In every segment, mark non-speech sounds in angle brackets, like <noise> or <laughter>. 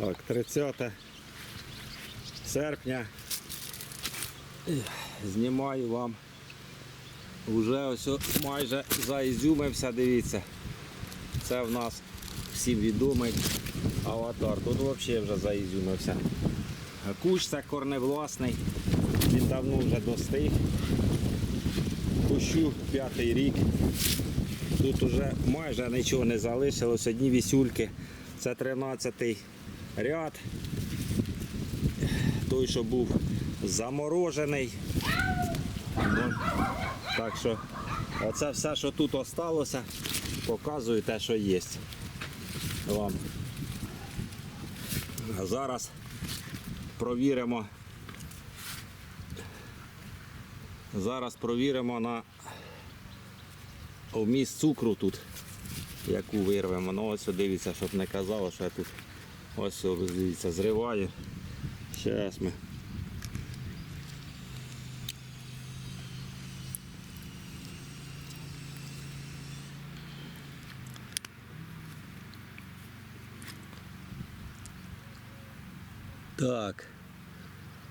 Так, 30 серпня. Знімаю вам. Уже ось майже заізюмився, дивіться. Це в нас всім відомий аватар. Тут взагалі вже заізюмився. Кущ це корневласний. Він давно вже достиг. Кущу п'ятий рік. Тут уже майже нічого не залишилось, одні вісюльки. Це 13 ряд. Той, що був заморожений. Ну, так що оце все, що тут осталося, показую те, що є. Вам. Зараз провіримо. Зараз провіримо на вміст цукру тут, яку вирвемо. Ну ось дивіться, щоб не казало, що я тут ось ось, дивіться, зриваю. Зараз ми. Так.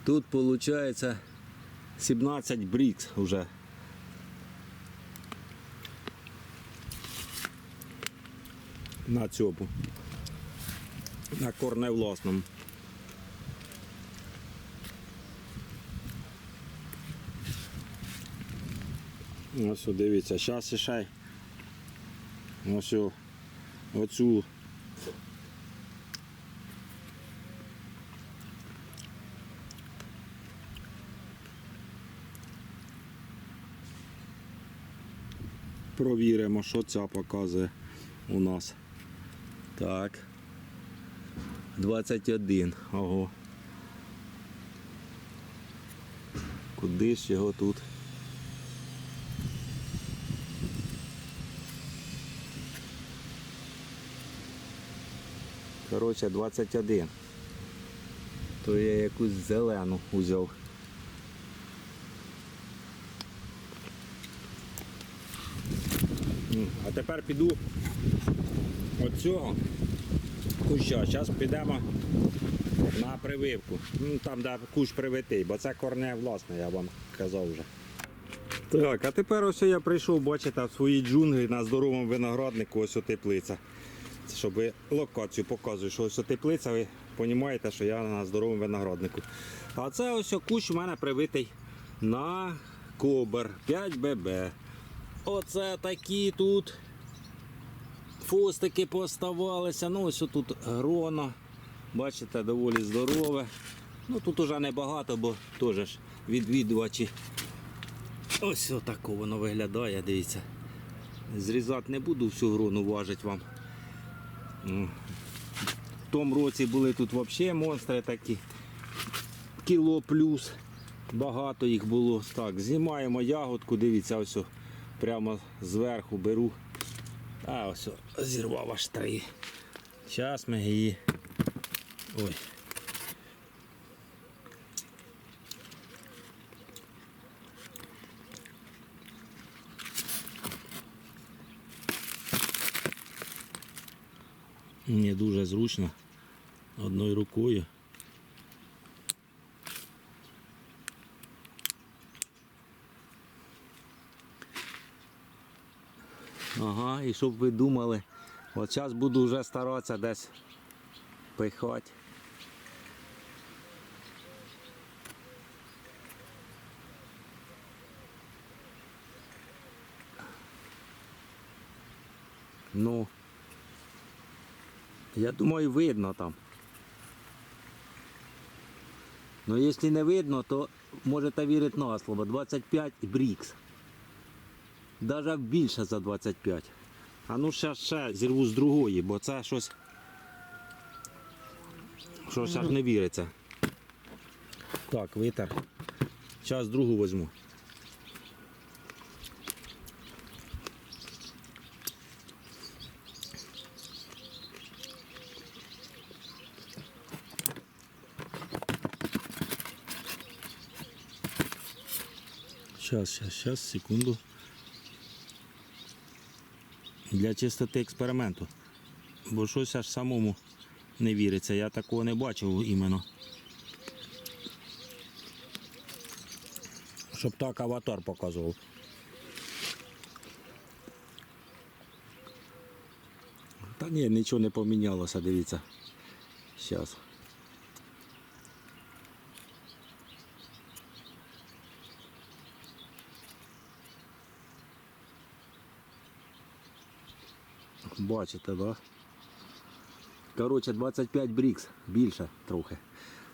Тут виходить 17 брікс вже. На цьому. На корневласному. Ось дивіться, зараз ще ось оцю провіримо, що ця показує у нас. Так. 21. Ого. Куди ж його тут? Коротше, 21. То я якусь зелену узяв. А тепер піду от цього куща. Зараз підемо на прививку. Ну, Там, де кущ привитий, бо це корне власне, я вам казав вже. Так, а тепер ось я прийшов, бачите, в свої джунглі на здоровому винограднику ось теплиця. Щоб локацію показую, що ось теплиця, ви розумієте, що я на здоровому винограднику. А це ось кущ у мене привитий на кобер 5ББ. Оце такі тут фостики поставалися. Ну, ось тут грона. Бачите, доволі здорове. Ну тут уже небагато, бо теж відвідувачі. Ось отако воно виглядає, дивіться. Зрізати не буду всю грону, важить вам. В тому році були тут взагалі монстри такі. Кіло плюс. Багато їх було. Так, знімаємо ягодку, дивіться, ось прямо зверху беру. А ось зірвав аж три. Зараз ми її. Ой. Мені дуже зручно одною рукою. І щоб ви думали, от зараз буду вже старатися десь пихати. Ну, я думаю, видно там. Ну, якщо не видно, то можете вірити на слово. 25 брікс. Даже більше за 25. А ну ще ще зірву з другої, бо це щось. Щось аж не віриться. Так, витер. Зараз другу візьму. Сейчас, сейчас, сейчас, секунду. Для чистоти експерименту. Бо щось аж самому не віриться. Я такого не бачив іменно. Щоб так аватар показував. Та ні, нічого не помінялося, дивіться. Зараз. Бачите, да? Коротше, 25 брікс, більше трохи.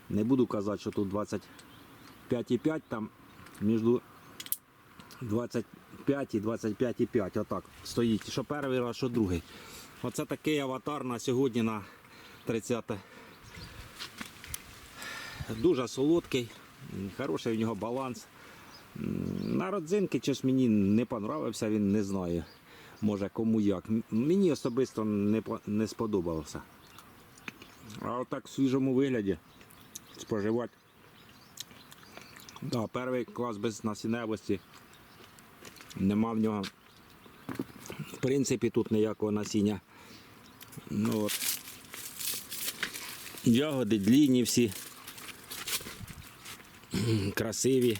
Не буду казати, що тут 25,5 там між 25 і 25,5. Отак стоїть. Що перший раз, що другий. Оце такий аватар на сьогодні на 30. Дуже солодкий, хороший в нього баланс. На родзинки щось мені не понравився, він не знаю. Може кому як. Мені особисто не, не сподобався. А отак в свіжому вигляді споживати. Да, перший клас без насінневості. Нема в нього. В принципі, тут ніякого насіння. Ну, от. Ягоди длінні всі. Красиві.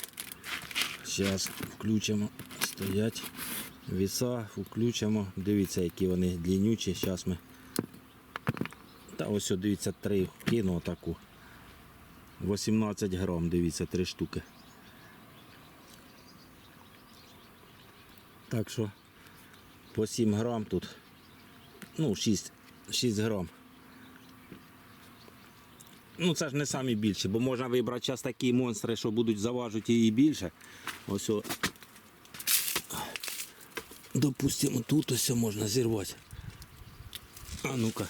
Зараз включимо. Стоять. Віса, включимо. Дивіться, які вони длиннючі. Зараз ми. Та ось, дивіться, три кину таку. 18 грам, дивіться, три штуки. Так що по 7 грам тут. Ну, 6, 6 грам. Ну, це ж не самі більші, бо можна вибрати зараз такі монстри, що будуть заважити і більше. Ось Допустимо, тут ось можна зірвати. А ну-ка.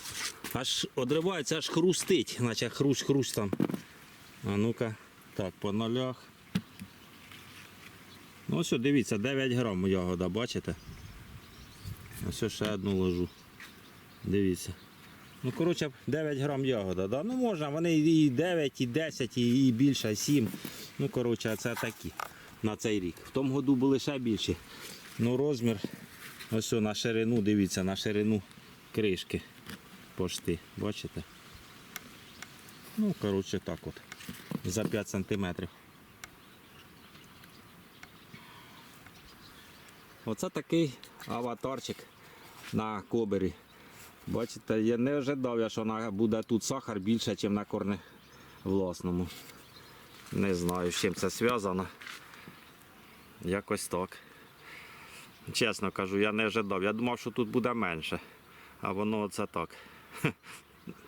Аж одривається, аж хрустить, наче хруст-хруст там. А ну-ка. Так, по нолях. Ну ось, дивіться, 9 грам ягода, бачите? Ось ще одну ложу. Дивіться. Ну, коротше, 9 грам ягода, да? Ну можна, вони і 9, і 10, і, і більше, 7. Ну, коротше, це такі на цей рік. В тому году були ще більші. Ну, розмір. Ось на ширину, дивіться, на ширину кришки. Пошти, бачите? Ну, коротше, так от. За 5 сантиметрів. Оце такий аватарчик на кобері. Бачите, я не ожидав, я, що буде тут сахар більше, ніж на корне власному. Не знаю, з чим це зв'язано. Якось так. Чесно кажу, я не ожидав. Я думав, що тут буде менше. А воно оце так. <laughs>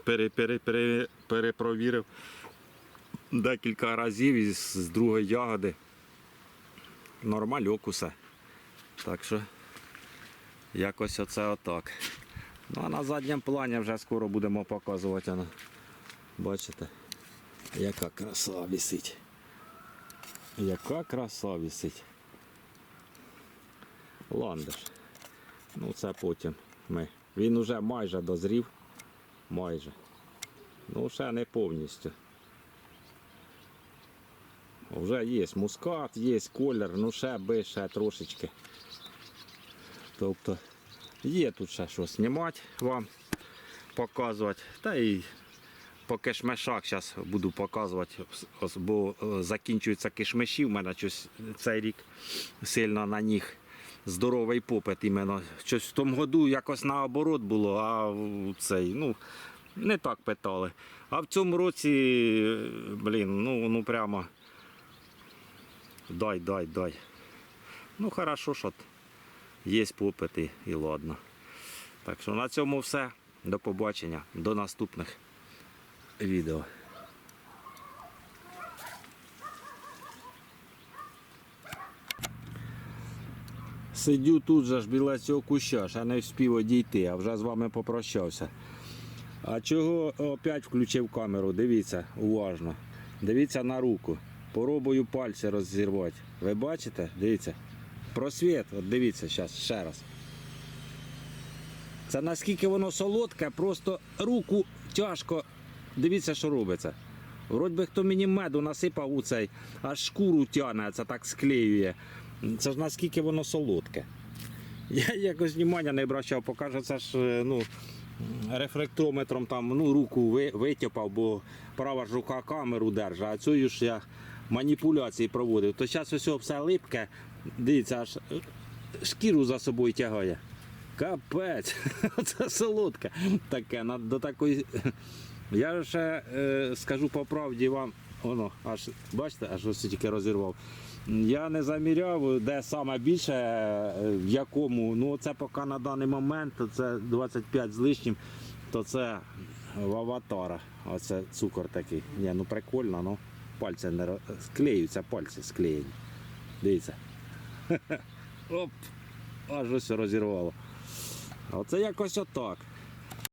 Пере, пере, пере, перепровірив декілька разів із з другої ягоди. Нормальок усе. Так що якось оце отак. Ну а на задньому плані вже скоро будемо показувати. Воно. Бачите, яка краса висить. Яка краса висить. Ландиш. Ну це потім ми. Він уже майже дозрів. Майже. Ну ще не повністю. Вже є мускат, є колір, ну ще би ще трошечки. Тобто є тут ще що знімати вам, показувати. Та і по кишмешах зараз буду показувати, бо е, закінчуються кишмиші. У мене щось цей рік сильно на них здоровий попит іменно. Щось в тому году якось наоборот було, а цей, ну, не так питали. А в цьому році, блін, ну, ну прямо дай, дай, дай. Ну, хорошо, що є попит і, і ладно. Так що на цьому все. До побачення, до наступних відео. Сидю тут же ж біля цього куща, ще не встиг одійти, а вже з вами попрощався. А чого опять включив камеру? Дивіться, уважно. Дивіться на руку. Поробую пальці розірвати. Ви бачите? Дивіться. Просвіт, от дивіться зараз, ще раз. Це наскільки воно солодке, просто руку тяжко. Дивіться, що робиться. Вроді би хто мені меду насипав у цей, аж шкуру тягне, це так склеює. Це ж наскільки воно солодке. <laughs> Я якось внимання не обращав, покаже, це ж е, ну, рефлектометром там ну, руку витяпав, бо права ж рука камеру держа, а цю ж я маніпуляції проводив. То зараз ось все липке, дивіться, аж е, шкіру за собою тягає. Капець, <laughs> це солодке таке. До такої. <laughs> Я ще е, скажу по правді вам, воно аж бачите, аж ось тільки розірвав. Я не заміряв, де саме більше, е, в якому. Ну, це поки на даний момент, то це 25 з лишнім, то це в аватара. Оце цукор такий. Ні, ну прикольно, ну пальці не ро- склеюються, пальці склеєні. Дивіться. <laughs> Оп! Аж ось розірвало. Оце якось отак.